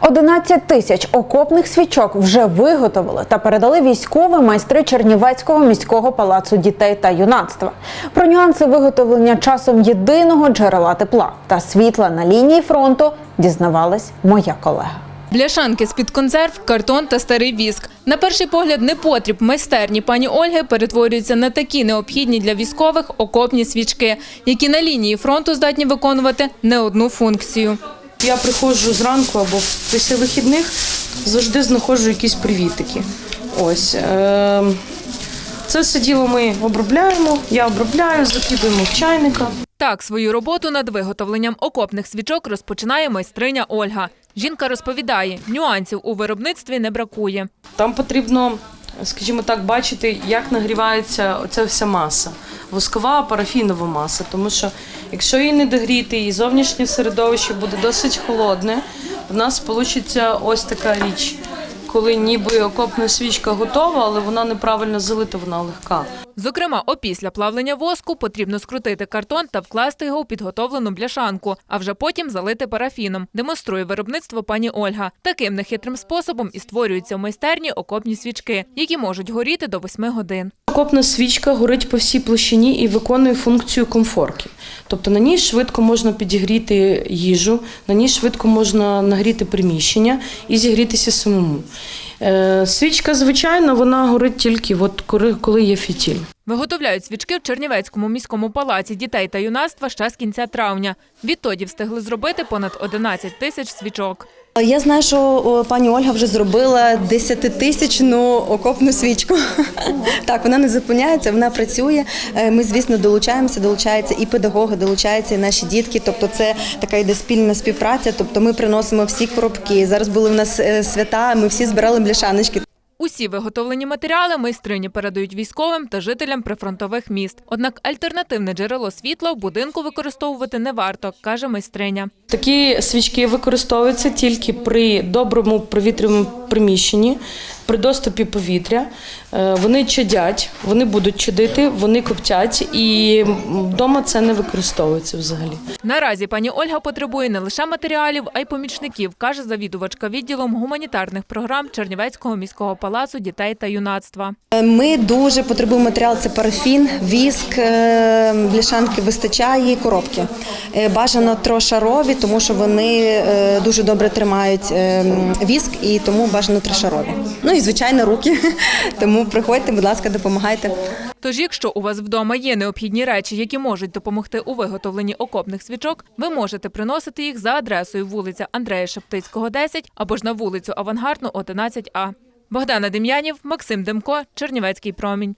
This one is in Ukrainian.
11 тисяч окопних свічок вже виготовили та передали військові майстри Чернівецького міського палацу дітей та юнацтва. Про нюанси виготовлення часом єдиного джерела тепла та світла на лінії фронту дізнавалась моя колега. Бляшанки з-під консерв, картон та старий віск. На перший погляд, непотріб майстерні пані Ольги перетворюються на такі необхідні для військових окопні свічки, які на лінії фронту здатні виконувати не одну функцію. Я приходжу зранку або після вихідних, завжди знаходжу якісь привітики. Ось. Е- це все діло ми обробляємо, я обробляю, закидуємо в чайника. Так, свою роботу над виготовленням окопних свічок розпочинає майстриня Ольга. Жінка розповідає, нюансів у виробництві не бракує. Там потрібно, скажімо так, бачити, як нагрівається оця вся маса. Воскова, парафінова маса. Тому що якщо її не догріти, і зовнішнє середовище буде досить холодне, в нас вийде ось така річ. Коли ніби окопна свічка готова, але вона неправильно залита, вона легка. Зокрема, опісля плавлення воску потрібно скрутити картон та вкласти його у підготовлену бляшанку, а вже потім залити парафіном. Демонструє виробництво пані Ольга. Таким нехитрим способом і створюються в майстерні окопні свічки, які можуть горіти до 8 годин. Окопна свічка горить по всій площині і виконує функцію комфорки. Тобто на ній швидко можна підігріти їжу, на ній швидко можна нагріти приміщення і зігрітися самому. Е, Свічка, звичайно, вона горить тільки от коли- коли є фітіль. Виготовляють свічки в Чернівецькому міському палаці дітей та юнацтва ще з кінця травня. Відтоді встигли зробити понад 11 тисяч свічок. Я знаю, що пані Ольга вже зробила 10-тисячну окопну свічку. Так, вона не зупиняється, вона працює. Е, Ми, звісно, долучаємося, долучаються і педагоги, долучаються і наші дітки. Тобто, це така йде спільна співпраця. Тобто, ми приносимо всі коробки. Зараз були в нас е, свята. Ми всі збирали бляшаночки. Усі виготовлені матеріали майстрині передають військовим та жителям прифронтових міст. Однак альтернативне джерело світла в будинку використовувати не варто, каже майстриня. Такі свічки використовуються тільки при доброму провітряному приміщенні, при доступі повітря. Е, Вони чадять, вони будуть чадити, вони коптять, і вдома це не використовується взагалі. Наразі пані Ольга потребує не лише матеріалів, а й помічників, каже завідувачка відділом гуманітарних програм Чернівецького міського палацу дітей та юнацтва. Е, Ми дуже потребуємо матеріал. Це парафін, віск, е, бляшанки вистачає і коробки. Бажано трошарові, тому що вони дуже добре тримають віск і тому бажано трошарові. Ну і звичайно руки. Тому приходьте, будь ласка, допомагайте. Тож, якщо у вас вдома є необхідні речі, які можуть допомогти у виготовленні окопних свічок, ви можете приносити їх за адресою вулиця Андрея Шептицького, 10 або ж на вулицю Авангардну, 11А. Богдана Дем'янів, Максим Демко, Чернівецький промінь.